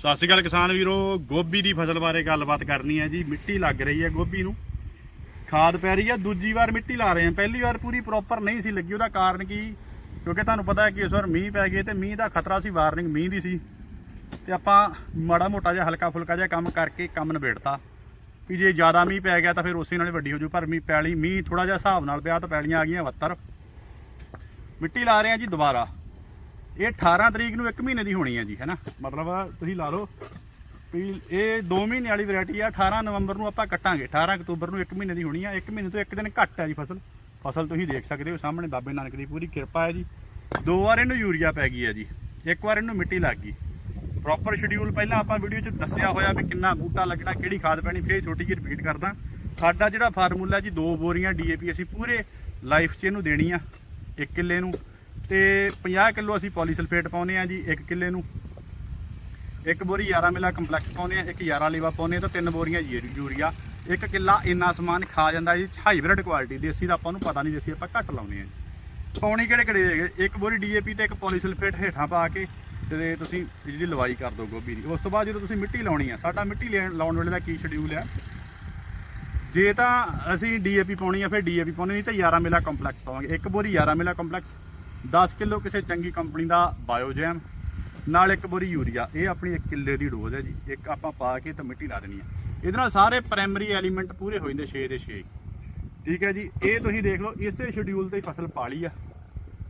ਸਤਿ ਸ਼੍ਰੀ ਅਕਾਲ ਕਿਸਾਨ ਵੀਰੋ, ਗੋਭੀ ਦੀ ਫਸਲ ਬਾਰੇ ਗੱਲਬਾਤ ਕਰਨੀ ਹੈ ਜੀ। ਮਿੱਟੀ ਲੱਗ ਰਹੀ ਹੈ ਗੋਭੀ ਨੂੰ। ਖਾਦ ਪੈ ਰਹੀ ਹੈ, ਦੂਜੀ ਵਾਰ ਮਿੱਟੀ ਲਾ ਰਹੇ ਹਾਂ। ਪਹਿਲੀ ਵਾਰ ਪੂਰੀ ਪ੍ਰੋਪਰ ਨਹੀਂ ਸੀ ਲੱਗੀ। ਉਹਦਾ ਕਾਰਨ ਕੀ? ਕਿਉਂਕਿ ਤੁਹਾਨੂੰ ਪਤਾ ਹੈ ਕਿ ਇਸ ਵਾਰ ਮੀਂਹ ਪੈ ਗਏ ਤੇ ਮੀਂਹ ਦਾ ਖਤਰਾ ਸੀ, ਵਾਰਨਿੰਗ ਮੀਂਹ ਦੀ ਸੀ। ਤੇ ਆਪਾਂ ਮਾੜਾ ਮੋਟਾ ਜਿਹਾ ਹਲਕਾ ਫੁਲਕਾ ਜਿਹਾ ਕੰਮ ਕਰਕੇ ਕੰਮ ਨਿਬੇੜਤਾ। ਵੀ ਜੇ ਜ਼ਿਆਦਾ ਮੀਂਹ ਪੈ ਗਿਆ ਤਾਂ ਫਿਰ ਉਸੇ ਨਾਲ ਹੀ ਵੱਡੀ ਹੋ ਜੂ ਪਰ ਮੀਂਹ ਪੈਲੀ ਮੀਂਹ ਥੋੜਾ ਜਿਹਾ ਹਿਸਾਬ ਨਾਲ ਪਿਆ ਤਾਂ ਪੈਲੀਆਂ ਆ ਗਈਆਂ 72 ਮਿੱਟੀ ਲਾ ਰਹੇ ਹਾਂ ਜੀ ਦੁਬਾਰਾ। ਇਹ 18 ਤਰੀਕ ਨੂੰ 1 ਮਹੀਨੇ ਦੀ ਹੋਣੀ ਹੈ ਜੀ, ਹੈਨਾ? ਮਤਲਬ ਤੁਸੀਂ ਲਾ ਲਓ ਵੀ ਇਹ 2 ਮਹੀਨੇ ਵਾਲੀ ਵੈਰਾਈਟੀ ਆ 18 ਨਵੰਬਰ ਨੂੰ ਆਪਾਂ ਕੱਟਾਂਗੇ। 18 ਅਕਤੂਬਰ ਨੂੰ 1 ਮਹੀਨੇ ਦੀ ਹੋਣੀ ਆ 1 ਮਹੀਨੇ ਤੋਂ ਇੱਕ ਦਿਨ ਘੱਟ ਹੈ ਜੀ ਫਸਲ। ਫਸਲ ਤੁਸੀਂ ਦੇਖ ਸਕਦੇ ਹੋ ਸਾਹਮਣੇ, ਬਾਬੇ ਨਾਨਕ ਦੀ ਪੂਰੀ ਕਿਰਪਾ ਹੈ ਜੀ। ਦੋ ਵਾਰ ਇਹਨੂੰ ਯੂਰੀਆ ਪੈ ਗਈ ਹੈ ਜੀ। ਇੱਕ ਵਾਰ ਇਹਨੂੰ ਮਿੱਟੀ ਲੱਗ ਗਈ। ਪ੍ਰੋਪਰ ਸ਼ਡਿਊਲ ਪਹਿਲਾਂ ਆਪਾਂ ਵੀਡੀਓ 'ਚ ਦੱਸਿਆ ਹੋਇਆ ਵੀ ਕਿੰਨਾ ਬੂਟਾ ਲੱਗਣਾ, ਕਿਹੜੀ ਖਾਦ ਪੈਣੀ, ਫੇਰ ਛੋਟੀ ਜਿਹੀ ਰਿਪੀਟ ਕਰਦਾ। ਸਾਡਾ ਜਿਹੜਾ ਫਾਰਮੂਲਾ ਜੀ, ਦੋ ਬੋਰੀਆਂ ਡੀਏਪੀ ਅਸੀਂ ਪੂਰੇ ਲਾਈਫ 'ਚ ਇਹਨੂੰ ਦੇਣੀ ਆ, ਇੱਕ ਕਿੱਲੇ ਨੂੰ। ਤੇ 50 ਕਿਲੋ ਅਸੀਂ ਪੋਲੀਸਲਫੇਟ ਪਾਉਨੇ ਆ ਜੀ, ਇੱਕ ਕਿੱਲੇ ਨੂੰ। ਇੱਕ ਬੋਰੀ 11 ਮਿਲਾ ਕੰਪਲੈਕਸ ਪਾਉਨੇ ਆ ਇੱਕ 11 ਲੀਵਾ ਪਾਉਨੇ ਆ ਤਾਂ ਤਿੰਨ ਬੋਰੀਆਂ ਜੀ, ਯੂਰੀਆ। ਇੱਕ ਕਿੱਲਾ ਇੰਨਾ ਸਮਾਨ ਖਾ ਜਾਂਦਾ ਜੀ ਹਾਈਬ੍ਰਿਡ ਕੁਆਲਿਟੀ ਦੇਸੀ ਦਾ ਆਪਾਂ ਨੂੰ ਪਤਾ ਨਹੀਂ ਦੇਸੀ ਆਪਾਂ ਘੱਟ ਲਾਉਨੇ ਆ ਜੀ। ਪਾਉਣੀ ਕਿਹੜੇ ਕਿਹੜੇ ਹੈਗੇ? ਇੱਕ ਬੋਰੀ ਡੀਏਪੀ ਤੇ ਇੱਕ ਪੋਲੀਸਲਫੇਟ ਹੇਠਾਂ ਪਾ ਕੇ ਤੇ ਤੁਸੀਂ ਜਿਹੜੀ ਲਵਾਈ ਕਰ ਦਿਓ ਗੋਭੀ ਦੀ। ਉਸ ਤੋਂ ਬਾਅਦ ਜਦੋਂ ਤੁਸੀਂ ਮਿੱਟੀ ਲਾਉਣੀ ਆ, ਸਾਡਾ ਮਿੱਟੀ ਲੈਣ- ਲਾਉਣ ਵੇਲੇ ਦਾ ਕੀ ਸ਼ਡਿਊਲ ਆ? ਜੇ ਤਾਂ ਅਸੀਂ ਡੀਏਪੀ ਪਾਉਣੀ ਆ, ਫਿਰ ਡੀਏਪੀ ਪਾਉਣੀ, ਨਹੀਂ ਤਾਂ 11 ਮਿਲਾ ਕੰਪਲੈਕਸ ਪਾਵਾਂਗੇ। ਇੱਕ ਬੋਰੀ 11 ਮਿਲਾ ਕੰਪਲੈਕਸ 10 ਕਿਲੋ ਕਿਸੇ ਚੰਗੀ ਕੰਪਨੀ ਦਾ ਬਾਇਓਜੈਮ, ਨਾਲ ਇੱਕ ਬੋਰੀ ਯੂਰੀਆ। ਇਹ ਆਪਣੀ 1 ਕਿੱਲੇ ਦੀ ਡੋਜ਼ ਹੈ ਜੀ। ਇੱਕ ਆਪਾਂ ਪਾ ਕੇ ਤਾਂ ਮਿੱਟੀ ਲਾ ਦੇਣੀ ਹੈ। ਇਹਦੇ ਨਾਲ ਸਾਰੇ ਪ੍ਰਾਇਮਰੀ ਐਲੀਮੈਂਟ ਪੂਰੇ ਹੋ ਜਾਂਦੇ 6 ਦੇ 6 ਠੀਕ ਹੈ ਜੀ। ਇਹ ਤੁਸੀਂ ਦੇਖ ਲਓ, ਇਸੇ ਸ਼ਡਿਊਲ ਤੇ ਫਸਲ ਪਾ ਲਈ ਆ।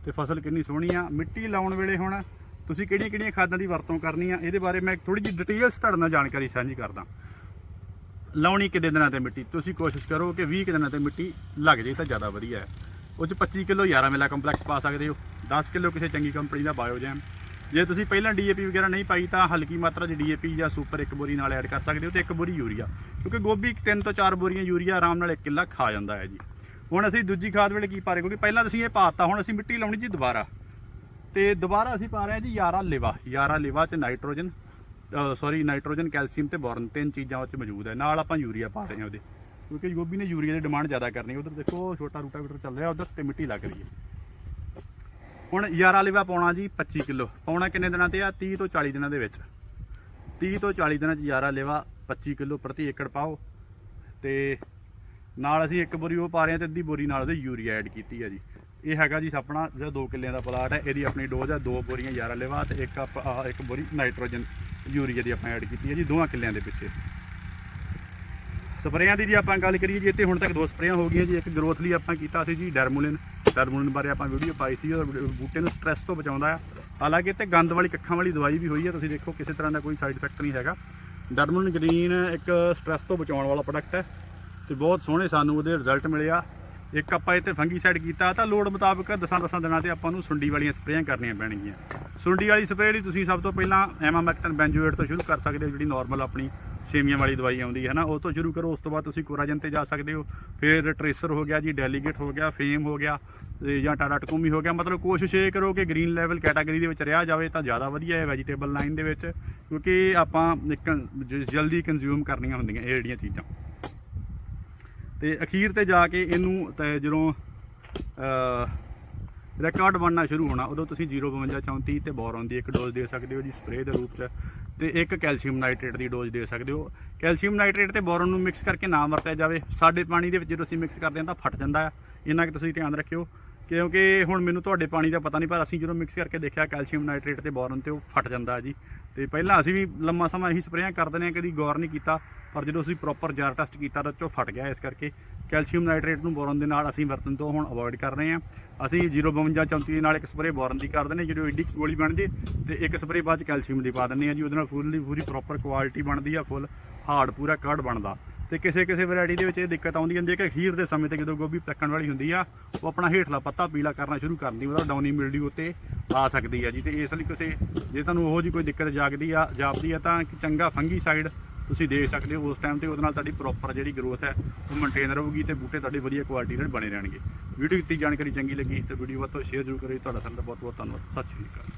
ਤੇ ਫਸਲ ਕਿੰਨੀ ਸੋਹਣੀ ਆ। ਮਿੱਟੀ ਲਾਉਣ ਵੇਲੇ ਹੁਣ ਤੁਸੀਂ ਕਿਹੜੀਆਂ ਕਿਹੜੀਆਂ ਖਾਦਾਂ ਦੀ ਵਰਤੋਂ ਕਰਨੀ ਆ, ਇਹਦੇ ਬਾਰੇ ਮੈਂ ਥੋੜੀ ਜਿਹੀ ਡਿਟੇਲਸ ਤੁਹਾਡੇ ਨਾਲ ਜਾਣਕਾਰੀ ਸਾਂਝੀ ਕਰਦਾ। ਲਾਉਣੀ ਕਿੰਨੇ ਦਿਨਾਂ ਤੇ ਮਿੱਟੀ? ਤੁਸੀਂ ਕੋਸ਼ਿਸ਼ ਕਰੋ ਕਿ 20 ਕੁ ਦਿਨਾਂ ਤੇ ਮਿੱਟੀ ਲੱਗ ਜੇ ਤਾਂ ਜ਼ਿਆਦਾ ਵਧੀਆ ਹੈ। ਉਹ ਚ 25 ਕਿਲੋ 11 ਮੇਲਾ ਕੰਪਲੈਕਸ ਪਾ ਸਕਦੇ ਹੋ। 10 ਕਿਲੋ ਕਿਸੇ ਚੰਗੀ ਕੰਪਨੀ ਦਾ ਬਾਇਓਜੈਮ। ਜੇ ਤੁਸੀਂ ਪਹਿਲਾਂ ਡੀਏਪੀ ਵਗੈਰਾ ਨਹੀਂ ਪਾਈ ਤਾਂ ਹਲਕੀ ਮਾਤਰਾ 'ਚ ਡੀਏਪੀ ਜਾਂ ਸੁਪਰ ਇੱਕ ਬੋਰੀ ਨਾਲ ਐਡ ਕਰ ਸਕਦੇ ਹੋ ਤੇ ਇੱਕ ਬੋਰੀ ਯੂਰੀਆ। ਕਿਉਂਕਿ ਗੋਭੀ ਤਿੰਨ ਤੋਂ ਚਾਰ ਬੋਰੀਆਂ ਯੂਰੀਆ ਆਰਾਮ ਨਾਲ ਇੱਕ ਕਿੱਲਾ ਖਾ ਜਾਂਦਾ ਹੈ ਜੀ। ਹੁਣ ਅਸੀਂ ਦੂਜੀ ਖਾਦ ਵੇਲੇ ਕੀ ਪਾ ਰਹੇ? ਕਿਉਂਕਿ ਪਹਿਲਾਂ ਤੁਸੀਂ ਇਹ ਪਾਤਾ ਹੁਣ ਅਸੀਂ ਮਿੱਟੀ ਲਾਉਣੀ ਜੀ ਦੁਬਾਰਾ। ਤੇ ਦੁਬਾਰਾ ਅਸੀਂ ਪਾ ਰਹੇ ਹਾਂ ਜੀ 11 ਲਿਵਾ। 11 ਲਿਵਾ ਚ ਨਾਈਟ੍ਰੋਜਨ ਸੌਰੀ ਨਾਈਟ੍ਰੋਜਨ, ਕੈਲਸ਼ੀਅਮ ਤੇ ਬੋਰਨ ਤਿੰਨ ਚੀਜ਼ਾਂ ਉਹ ਚ ਮੌਜੂਦ ਹੈ। ਨਾਲ ਆਪਾਂ ਯੂਰੀਆ ਪਾ ਰਹੇ ਹਾਂ ਉਹਦੇ। ਕਿਉਂਕਿ ਗੋਭੀ ਨੇ ਯੂਰੀਆ ਦੀ ਡਿਮਾਂਡ ਜ਼ਿਆਦਾ ਕਰਨੀ ਉਧਰ ਦੇਖੋ ਉਹ ਛੋਟਾ ਰੂਟਾਵੀਟਰ ਚੱਲ ਰਿਹਾ, ਉਧਰ ਤੇ ਮਿੱਟੀ ਲੱਗ ਰਹੀ ਹੈ। ਹੁਣ 11 ਲੇਵਾ ਪਾਉਣਾ ਜੀ 25 ਕਿਲੋ। ਪਾਉਣਾ ਕਿੰਨੇ ਦਿਨਾਂ ਤੇ ਆ? 30 ਤੋਂ 40 ਦਿਨਾਂ ਦੇ ਵਿੱਚ। 30 ਤੋਂ 40 ਦਿਨਾਂ ਚ 11 ਲੇਵਾ 25 ਕਿਲੋ ਪ੍ਰਤੀ ਏਕੜ ਪਾਓ। ਤੇ ਨਾਲ ਅਸੀਂ ਇੱਕ ਬੋਰੀ ਉਹ ਪਾ ਰਹੇ ਹਾਂ ਤੇ ਅੱਧੀ ਬੋਰੀ ਨਾਲ ਉਹਦੇ ਯੂਰੀਆ ਐਡ ਕੀਤੀ ਹੈ ਜੀ। ਇਹ ਹੈਗਾ ਜੀ ਆਪਣਾ ਜਿਹੜਾ 2 ਕਿੱਲਿਆਂ ਦਾ ਪਲਾਟ ਹੈ, ਇਹਦੀ ਆਪਣੀ ਡੋਜ਼ ਹੈ ਦੋ ਬੋਰੀਆਂ 11 ਲੇਵਾ ਤੇ ਇੱਕ ਆਪ- ਇੱਕ ਬੋਰੀ ਨਾਈਟ੍ਰੋਜਨ ਯੂਰੀਆ ਦੀ ਆਪਾਂ ਐਡ ਕੀਤੀ ਹੈ ਜੀ, ਦੋਵਾਂ ਕਿੱਲਿਆਂ ਦੇ ਪਿੱਛੇ। ਸਪਰੇਆਂ ਦੀ ਜੀ ਆਪਾਂ ਗੱਲ ਕਰੀਏ ਜੀ, ਇੱਥੇ ਹੁਣ ਤੱਕ ਦੋ ਸਪਰੇਆਂ ਹੋ ਗਈਆਂ ਜੀ, ਇੱਕ ਗਰੋਥ ਲਈ ਆਪਾਂ ਕੀਤਾ ਸੀ ਜੀ ਡਰਮੂਲਿਨ। ਡਰਮੂਲਿਨ ਬਾਰੇ ਆਪਾਂ ਵੀਡੀਓ ਪਾਈ ਸੀ ਉਹ ਬੂਟੇ ਨੂੰ ਸਟ੍ਰੈਸ ਤੋਂ ਬਚਾਉਂਦਾ ਆ। ਹਾਲਾਂਕਿ ਇੱਥੇ ਗੰਦ ਵਾਲੀ ਕੱਖਾਂ ਵਾਲੀ ਦਵਾਈ ਵੀ ਹੋਈ ਹੈ ਤੁਸੀਂ ਦੇਖੋ ਕਿਸੇ ਤਰ੍ਹਾਂ ਦਾ ਕੋਈ ਸਾਈਡ ਇਫੈਕਟ ਨਹੀਂ ਹੈਗਾ। ਡਰਮੂਲਿਨ ਗ੍ਰੀਨ ਇੱਕ ਸਟ੍ਰੈਸ ਤੋਂ ਬਚਾਉਣ ਵਾਲਾ ਪ੍ਰੋਡਕਟ ਹੈ, ਤੇ ਬਹੁਤ ਸੋਹਣੇ ਸਾਨੂੰ ਉਹਦੇ ਰਿਜ਼ਲਟ ਮਿਲੇ ਆ। ਇੱਕ ਆਪਾਂ ਇੱਥੇ ਫੰਗੀਸਾਈਡ ਕੀਤਾ, ਤਾਂ ਲੋੜ ਮੁਤਾਬਕ 10-10 ਦਿਨਾਂ ਤੇ ਆਪਾਂ ਨੂੰ ਸੁੰਡੀ ਵਾਲੀਆਂ ਸਪਰੇਆਂ ਕਰਨੀਆਂ ਪੈਣਗੀਆਂ। ਸੁੰਡੀ ਵਾਲੀ ਸਪਰੇਅ ਲਈ ਤੁਸੀਂ ਸਭ ਤੋਂ ਪਹਿਲਾਂ ਐਮਾਮੈਕਟਨ ਬੈਂਜੋਏਟ ਤੋਂ ਸ਼ੁਰੂ ਕਰ ਸਕਦੇ ਹੋ, ਜਿਹੜੀ ਨਾਰਮਲ ਆਪਣੀ ਸੇਮੀਆਂ ਵਾਲੀ ਦਵਾਈ ਆਉਂਦੀ ਹੈ ਨਾ, ਉਹ ਤੋਂ ਸ਼ੁਰੂ ਕਰੋ, ਉਸ ਤੋਂ ਬਾਅਦ ਤੁਸੀਂ ਕੋਰਾਜਨ ਤੇ ਜਾ ਸਕਦੇ ਹੋ। ਫਿਰ ਟ੍ਰੇਸਰ ਹੋ ਗਿਆ ਜੀ, ਡੈਲੀਗੇਟ ਹੋ ਗਿਆ, ਫੇਮ ਹੋ ਗਿਆ ਜਾਂ ਟਾਟਾ ਟਕੂਮੀ ਹੋ ਗਿਆ। ਮਤਲਬ ਕੋਸ਼ਿਸ਼ ਇਹ ਕਰੋ ਕਿ ਗ੍ਰੀਨ ਲੈਵਲ ਕੈਟਾਗਰੀ ਦੇ ਵਿੱਚ ਰਿਹਾ ਜਾਵੇ, ਤਾਂ ਜ਼ਿਆਦਾ ਵਧੀਆ ਹੈ ਵੈਜੀਟੇਬਲ ਲਾਈਨ ਦੇ ਵਿੱਚ, ਕਿਉਂਕਿ ਆਪਾਂ ਜਲਦੀ ਕੰਜ਼ਿਊਮ ਕਰਨੀਆਂ ਹੁੰਦੀਆਂ ਇਹ ਜਿਹੜੀਆਂ ਚੀਜ਼ਾਂ। ਤੇ ਅਖੀਰ ਤੇ ਜਾ ਕੇ ਇਹਨੂੰ ਜਦੋਂ ਰਿਕਾਰਡ ਬਣਨਾ ਸ਼ੁਰੂ ਹੋਣਾ, ਉਦੋਂ ਤੁਸੀਂ 052 34 ਤੇ ਬੋਰਨ ਦੀ ਇੱਕ ਡੋਜ਼ ਦੇ ਸਕਦੇ ਹੋ ਜੀ ਸਪਰੇਅ ਦੇ ਰੂਪ 'ਚ। ਤੇ ਇੱਕ ਕੈਲਸ਼ੀਅਮ ਨਾਈਟ੍ਰੇਟ ਦੀ ਡੋਜ਼ ਦੇ ਸਕਦੇ ਹੋ। ਕੈਲਸ਼ੀਅਮ ਨਾਈਟ੍ਰੇਟ ਤੇ ਬੋਰਨ ਨੂੰ ਮਿਕਸ ਕਰਕੇ ਨਾ ਵਰਤਿਆ ਜਾਵੇ। ਸਾਡੇ ਪਾਣੀ ਦੇ ਵਿੱਚ ਜਦੋਂ ਅਸੀਂ ਮਿਕਸ ਕਰਦੇ ਹਾਂ ਤਾਂ ਫਟ ਜਾਂਦਾ ਆ। ਇਹਨਾਂ ਕਿ ਤੁਸੀਂ ਧਿਆਨ ਰੱਖਿਓ। ਕਿਉਂਕਿ ਹੁਣ ਮੈਨੂੰ ਤੁਹਾਡੇ ਪਾਣੀ ਦਾ ਪਤਾ ਨਹੀਂ, ਪਰ ਅਸੀਂ ਜਦੋਂ ਮਿਕਸ ਕਰਕੇ ਦੇਖਿਆ ਕੈਲਸ਼ੀਅਮ ਨਾਈਟ੍ਰੇਟ ਤੇ ਬੋਰਨ ਤੇ ਉਹ ਫਟ ਜਾਂਦਾ ਜੀ। ਤੇ ਪਹਿਲਾਂ ਅਸੀਂ ਵੀ ਲੰਮਾ ਸਮਾਂ ਇਹੀ ਸਪਰੇਆਂ ਕਰਦੇ ਨੇ ਕਦੀ ਗੌਰ ਨਹੀਂ ਕੀਤਾ, ਪਰ ਜਦੋਂ ਅਸੀਂ ਪ੍ਰੋਪਰ ਜਾਰ ਟੈਸਟ ਕੀਤਾ ਤਾਂ ਉਹ 'ਚੋਂ ਫਟ ਗਿਆ ਇਸ ਕਰਕੇ। ਕੈਲਸ਼ੀਅਮ ਨਾਈਟ੍ਰੇਟ ਨੂੰ ਬੋਰਨ ਦੇ ਨਾਲ ਅਸੀਂ ਵਰਤਣ ਤੋਂ ਹੁਣ ਅਵੋਇਡ ਕਰ ਰਹੇ ਹਾਂ ਅਸੀਂ 052 34 ਦੇ ਨਾਲ ਇੱਕ ਸਪਰੇਅ ਬੋਰਨ ਦੀ ਕਰਦੇ ਦਿੰਦੇ ਹਾਂ ਜਦੋਂ ਏਡੀ ਗੋਲੀ ਬਣ ਜੇ, ਤੇ ਇੱਕ ਸਪਰੇਅ ਬਾਅਦ ਚ ਕੈਲਸ਼ੀਅਮ ਦੀ ਪਾ ਦਿੰਦੇ ਹਾਂ ਜੀ। ਉਹਦੇ ਨਾਲ ਫੁੱਲ ਦੀ ਪੂਰੀ ਪ੍ਰੋਪਰ ਕੁਆਲਿਟੀ ਬਣਦੀ ਆ, ਫੁੱਲ ਹਾਰਡ ਪੂਰਾ ਕਰਡ ਬਣਦਾ। ਤੇ ਕਿਸੇ ਕਿਸੇ ਵੈਰਾਈਟੀ ਦੇ ਵਿੱਚ ਇਹ ਦਿੱਕਤ ਆਉਂਦੀ ਹੁੰਦੀ ਹੈ ਕਿ ਅਖੀਰ ਦੇ ਸਮੇਂ ਤੇ ਜਦੋਂ ਗੋਭੀ ਪੱਕਣ ਵਾਲੀ ਹੁੰਦੀ ਆ, ਉਹ ਆਪਣਾ ਹੇਠਲਾ ਪੱਤਾ ਪੀਲਾ ਕਰਨਾ ਸ਼ੁਰੂ ਕਰਦੀ ਉਹਦਾ ਡਾਊਨੀ ਮਿਲਡੀ ਉੱਤੇ ਆ ਸਕਦੀ ਆ ਜੀ ਤੇ ਇਸ ਲਈ ਕਿਸੇ, ਜੇ ਤੁਹਾਨੂੰ ਉਹੋ ਜੀ ਕੋਈ ਦਿੱਕਤ ਜਾਗਦੀ ਆ, ਜਾਪਦੀ ਆ ਤਾਂ ਚੰਗਾ ਫੰਗੀ ਸਾਈਡ ਤੁਸੀਂ ਦੇ ਸਕਦੇ ਹੋ ਉਸ ਟਾਈਮ ਤੇ ਉਹਦੇ ਨਾਲ ਤੁਹਾਡੀ ਪ੍ਰੋਪਰ ਜਿਹੜੀ ਗਰੋਥ ਹੈ, ਉਹ ਮੇਨਟੇਨ ਰਹੂਗੀ ਤੇ ਬੂਟੇ ਤੁਹਾਡੇ ਵਧੀਆ ਕੁਆਲਿਟੀ ਦੇ ਬਣੇ ਰਹਿਣਗੇ। ਵੀਡੀਓ ਦਿੱਤੀ ਜਾਣਕਾਰੀ ਚੰਗੀ ਲੱਗੀ ਤੇ ਵੀਡੀਓ ਵੱਧ ਤੋਂ ਸ਼ੇਅਰ ਜ਼ਰੂਰ ਕਰਿਓ। ਤੁਹਾਡਾ ਸਾਡਾ ਬਹੁਤ ਬਹੁਤ ਧੰਨਵਾਦ। ਸਤਿ ਸ਼੍ਰੀ ਅਕਾਲ।